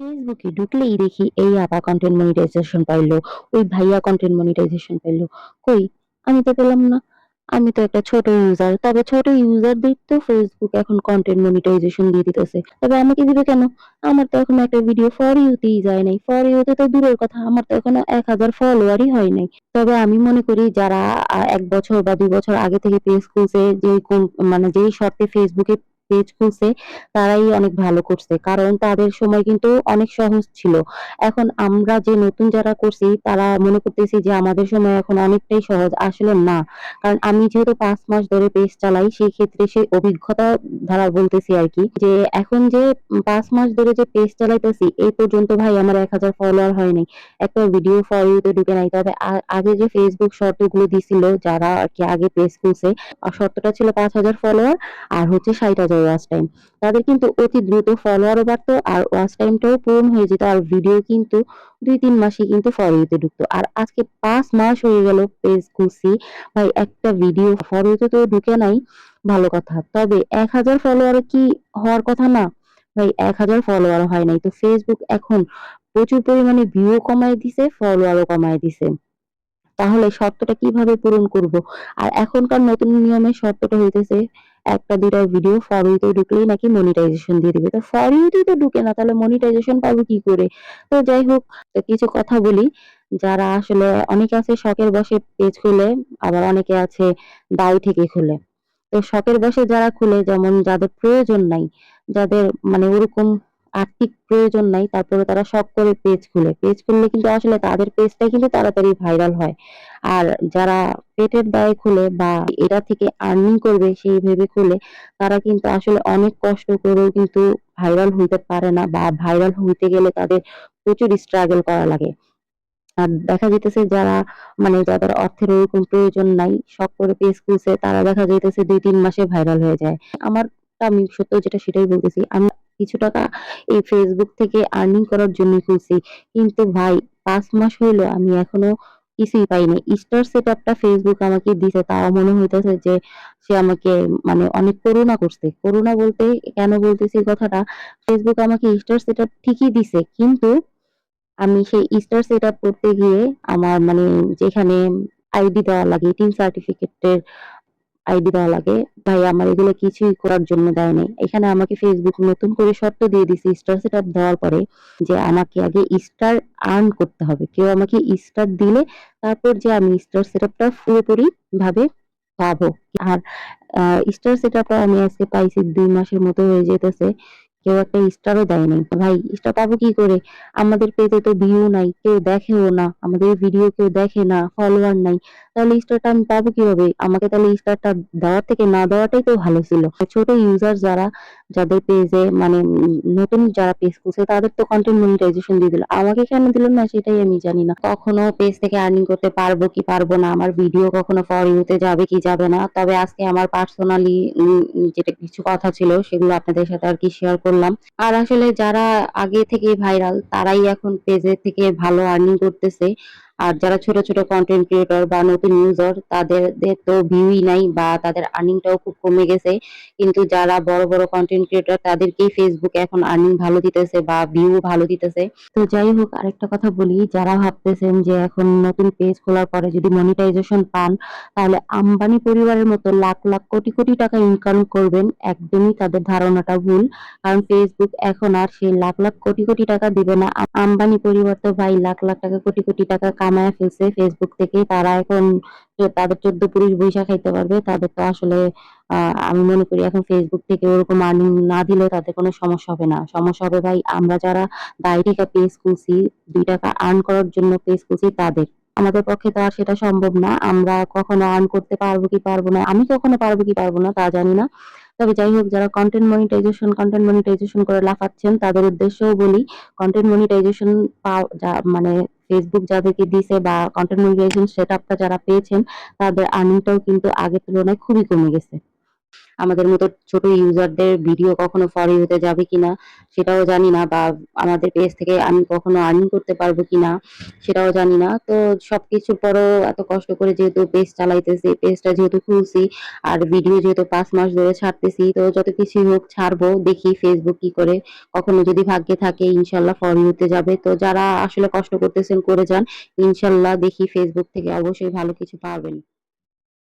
ফেসবুকে ঢুকলেই দেখি এই আপা কনটেন্ট মনিটাইজেশন পাইলো, ওই ভাইয়া কনটেন্ট মনিটাইজেশন পাইলো। কই আমি তো পেলাম না। আমি তো একটা ছোট ইউজার। তবে ছোট ইউজারদের তো ফেসবুক এখন কনটেন্ট মনিটাইজেশন দিয়ে দিতেছে। তবে আমাকে দিবে কেন? আমার তো এখন একটা ভিডিও ফর ইউ তেই যায় নাই। ফর ইউ তে দূরের কথা আমার তো এখনও ১০০০ ফলোয়ারই হয় নাই। তবে আমি মনে করি যারা এক বছর বা দুই বছর আগে থেকে পেজ খুলছে যে কোন মানে যেই শর্তে ফেসবুকে পেজ খুলছে, তারাই অনেক ভালো করছে। কারণ তাদের সময় কিন্তু অনেক সহজ ছিল। এখন আমরা যে নতুন যারা করছি, তারা মনে করতেছি যে আমাদের সময় এখন অনেকটাই সহজ। আসলে না। কারণ আমি যেহেতু পাঁচ মাস ধরে পেজ চালাই সেই ক্ষেত্রে সেই অভিজ্ঞতা দ্বারা বলতেছি আরকি যে এখন যে পাঁচ মাস ধরে যে পেজ চালাইতেছি, এই পর্যন্ত ভাই আমার ১০০০ ফলোয়ার হয় নাই। একটা ভিডিও ফর ইউ ঢুকে নাই। তবে আগে যে ফেসবুক শর্তগুলো দিছিল, যারা আরকি আগে পেজ খুলছে শর্তটা ছিল ৫০০০ ফলোয়ার আর হচ্ছে ৬০,০০০ ওয়াচ টাইম। তাদের কিন্তু অতি দ্রুত ফলোয়ারও বাড়তো আর ওয়াচ টাইমটাও পূরণ হয়ে যেত। আর ভিডিও কিন্তু ২-৩ মাসেই কিন্তু ফর ইউ ঢুকতো। আর আজকে ৫ মাস হয়ে গেল পেজ খুলছি। ভাই একটা ভিডিও ফর ইউ তো ঢুকে নাই ভালো কথা। তবে ১০০০ ফলোয়ার কি হওয়ার কথা না? ভাই ১০০০ ফলোয়ার হয় নাই। তো ফেসবুক এখন প্রচুর পরিমাণে ভিউ কমায় দিছে, ফলোয়ারও কমায় দিছে। তাহলে শর্তটা কীভাবে পূরণ করব? আর এখনকার নতুন নিয়মের শর্তটা হইতেছে ১ টা ২ টা ভিডিও ফর ইউ ঢুকলেই নাকি মনিটাইজেশন দিয়ে দিবে। তো ফর ইউ তো ঢুকে না তাহলে মনিটাইজেশন পাবো কি করে? তো যাই হোক কিছু কথা বলি। যারা আসলে অনেকে আছে শখের বসে পেজ খুলে, আবার অনেকে আছে দায় থেকে খুলে। তো শখের বসে যারা খুলে যেমন যাদের প্রয়োজন নাই, যাদের মানে ওরকম আর্থিক প্রয়োজন নাই তারপরেও তারা শখ করে পেজ খুলে। পেজ খুললে কিন্তু আসলে তাদের পেজটাই কিন্তু তাড়াতাড়ি ভাইরাল হয়। আর যারা পেটের দায়ে খুলে বা এটা থেকে আর্নিং করবে সেই ভেবে খুলে তারা কিন্তু আসলে অনেক কষ্ট করেও কিন্তু ভাইরাল হইতে পারে না বা ভাইরাল হইতে গেলে তাদের প্রচুর স্ট্রাগল করা লাগে। আর দেখা যাইতেছে যারা মানে যাদের অর্থের ওরকম প্রয়োজন নাই, শখ করে পেজ খুলছে তারা দেখা যাইতেছে ২-৩ মাসে ভাইরাল হয়ে যায়। আমার আমি সত্য যেটা সেটাই বলতেছি। আমি কিছু টাকা এই ফেসবুক থেকে আর্নিং করার জন্যই খুলছি। কিন্তু ভাই ৫ মাস হইল আমি এখনও কিছুই পাই নাই। স্টার সেটআপটা ফেসবুক আমাকে দিছে তাও মনে হইতেছে যে সে আমাকে মানে অনেক করুণা করছে। করুণা বলতে কেন বলতেছি কথাটা? ফেসবুক আমাকে স্টার সেটআপ ঠিকই দিছে। কিন্তু আমি সেই স্টার সেটআপ করতে গিয়ে আমার মানে যেখানে আইডি দেওয়া লাগে, টিম সার্টিফিকেটের আইডি দেওয়া লাগে, ভাই আমার এগুলো কিছুই করার জন্য দেয় নাই। এখানে আমাকে ফেসবুক নতুন করে শর্ত দিয়ে দিছে স্টার সেটআপ দেওয়ার পরে যে আমাকে আগে স্টার আর্ন করতে হবে। কেউ আমাকে স্টার দিলে তারপর যেয়ে আমি স্টার সেটআপটা পুরোপুরি ভাবে পাবো। আর স্টার সেটআপটা আমি আজকে পাইছি দুই মাসের মতো হয়ে যেতেছে কেউ একটা স্টারও দেয় নাই। ভাই স্টার পাবো কি করে? আমাদের পেজে তো ভিউ নাই, কেউ দেখেও না। আমাদের ভিডিও কেউ দেখে না, ফলোয়ার নাই। তাহলে স্টারটা আমি পাবো কীভাবে? আমাকে তাহলে স্টারটা দেওয়ার থেকে না দেওয়াটাই তো ভালো ছিল। ছোট ইউজার যারা, যাদের পেজে মানে নতুন যারা পেজ খুলছে তাদের তো কনটেন্ট মনিটাইজেশন দিয়ে দিল। আমাকে কেন দিল না সেটাই আমি জানি না। কখনো পেজ থেকে আর্নিং করতে পারব কি পারব না, আমার ভিডিও কখনো ফর ইউ তে যাবে কি যাবে না। তবে আজকে আমার পার্সোনালি যেটা কিছু কথা ছিল সেগুলো আপনাদের সাথে আরকি শেয়ার করলাম। আর আসলে যারা আগে থেকেই ভাইরাল তারাই এখন পেজে থেকে ভালো আর্নিং করতেছে। আর যারা ছোট, ছোট কনটেন্ট ক্রিয়েটর বা নতুন ইউজার তাদের তো ভিউই নাই বা তাদের আর্নিংটাও খুব কমে গেছে। কিন্তু যারা বড়, বড় কনটেন্ট ক্রিয়েটর তাদেরকেই ফেসবুক এখন আর্নিং ভালো দিতেছে বা ভিউ ভালো দিতেছে। তো যাই হোক আরেকটা কথা বলি, যারা ভাবতেছেন যে এখন নতুন পেজ খোলার পরে যদি মনিটাইজেশন পান তাহলে আম্বানি পরিবারের মতো লাখ, লাখ কোটি, কোটি টাকা ইনকাম করবেন একদমই তাদের ধারণাটা ভুল। কারণ ফেসবুক এখন আর সেই লাখ, লাখ কোটি, কোটি টাকা দিবে না। আম্বানি পরিবার তো ভাই লাখ, লাখ টাকা কোটি, কোটি টাকা কামায়া ফেলছে ফেসবুক থেকেই। তারা এখন তাদের ১৪ পুরুষ বইসা খাইতে পারবে। তাদের তো আসলে আমি মনে করি এখন ফেসবুক থেকে ওরকম আর্নিং না দিলেও তাদের কোনো সমস্যা হবে না। সমস্যা হবে ভাই আমরা যারা দায় থেকে পেজ খুলছি, ২ টাকা আর্ন করার জন্য পেজ খুলছি তাদের। আমাদের পক্ষে তো আর সেটা সম্ভব না। আমরা কখনো আর্ন করতে পারব কি পারব না, আমি কখনো পারব কি পারব না তা জানি না। তবে যাই হোক যারা কন্টেন্ট মনিটাইজেশন, কন্টেন্ট মনিটাইজেশন করে লাফাচ্ছেন তাদের উদ্দেশ্যেও বলি কন্টেন্ট মনিটাইজেশন মানে ফেসবুক যাদেরকে দিছে বা কন্টেন্ট মনিটাইজেশন সেটআপটা যারা পেয়েছেন, তাদের আর্নিংটাও কিন্তু আগের তুলনায় খুবই কমে গেছে। আমাদের মতো ছোট ইউজারদের ভিডিও কখনো ফর ইউ তে যাবে কিনা সেটাও জানি না বা আমাদের পেজ থেকে আমি কখনো আর্নিং করতে পারব কিনা সেটাও জানি না। তো সবকিছুর পরেও এত কষ্ট করে যেহেতু পেজ চালাইতেছি, পেজটা যেহেতু খুলছি আর ভিডিও যেহেতু ৫ মাস ধরে ছাড়তেছি তো যত কিছুই হোক ছাড়বো। দেখি ফেসবুক কি করে। কখনো যদি ভাগ্যে থাকে ইনশাল্লাহ ফর ইউ তে যাবে। তো যারা আসলে কষ্ট করতেছেন করে যান। ইনশাল্লাহ দেখি Facebook থেকে অবশ্যই ভালো কিছু পাবেন।